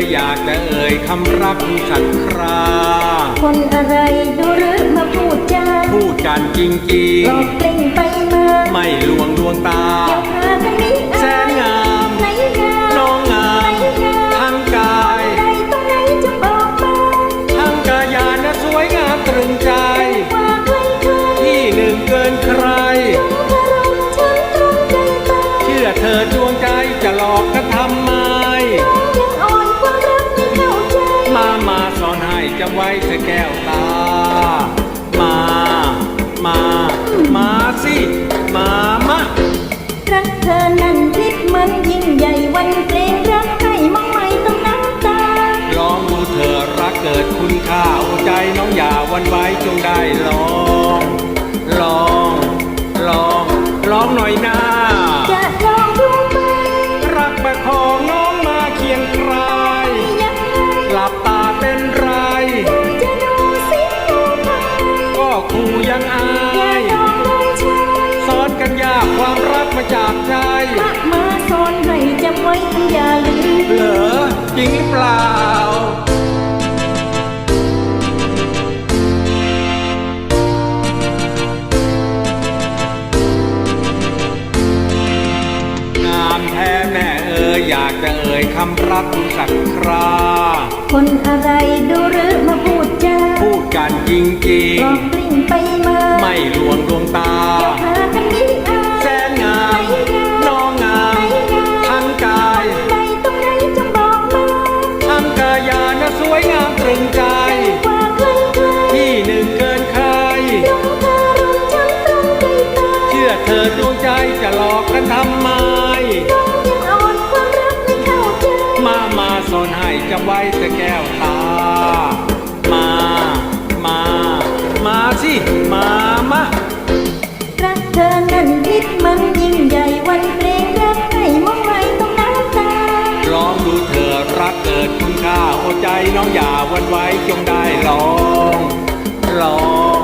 ยอยากจะเอ่ยคำรักสักครา คนอะไรดูหรือมาพูดจาพูดกันจริงหลอกเกล่งไปมาๆไม่ลวงดวงตาเดี๋ยวพากันนี้แสนงามไหนงามน้องงามไหนงามทั้งกายใครตรงไหนจะบอกมาทั้งกายานะสวยงามตรึงใจกว่าใครใครที่หนึ่งเกินใครอารมณ์ฉันตรงใจตาเชื่อเธอดวงใจจะหลอกกัน แก้วตา มา มา มาสิ มา มารักเธอนั้นคิดเหมือนยิ่งใหญ่วันเกรงรักให้มองไม่ต้องน้ำตา ลองดูเธอรักเกิดคุณค่าเอาใจน้องอย่าหวันไหว้จงได้ลอง ลอง ลอง ลองหน่อยนะจะ ครูยังอาอย่ายลองเลยใช่สอนกันยากความรักมาจากใจมามาสอนให้จำไว้ทั้งอย่าลืมเหรอจริงหรือเปล่างามแท้แม่เอ๋ยอยากจะเอ่ยคำรักสักครา คนอะไรดูหรือมาพูดจาพูดกันจริงหลอกกลิ้ง งามตรึงใจกว่าใครใครที่หนึ่งเกินใครลงคารมฉันตรงใจตาเชื่อเธอดวงใจจะหลอกกันทำไมยังอ่อนความรักไม่เข้าใจมามาสอนให้จำไว้แต่แก้วตา มา มา มาสิ มา มารักเธอนั้นคิดมัน รักเกิดคุณค่าหัวใจน้องอย่าวันไว้จงได้ลองลอง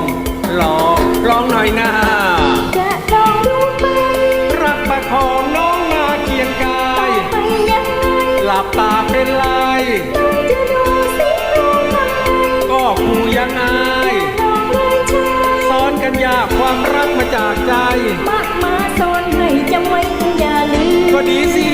ลองร้องหน่อยนะจะลองดูไปรักประคองน้องมาเคียงกายไปยังไงหลับตาเป็นลายจะดูสิก็คูยังไงซ้อนกันยากความรักมาจากใจ มากมาซ้อนให้จำไว้อย่าลืมก็ดีสิ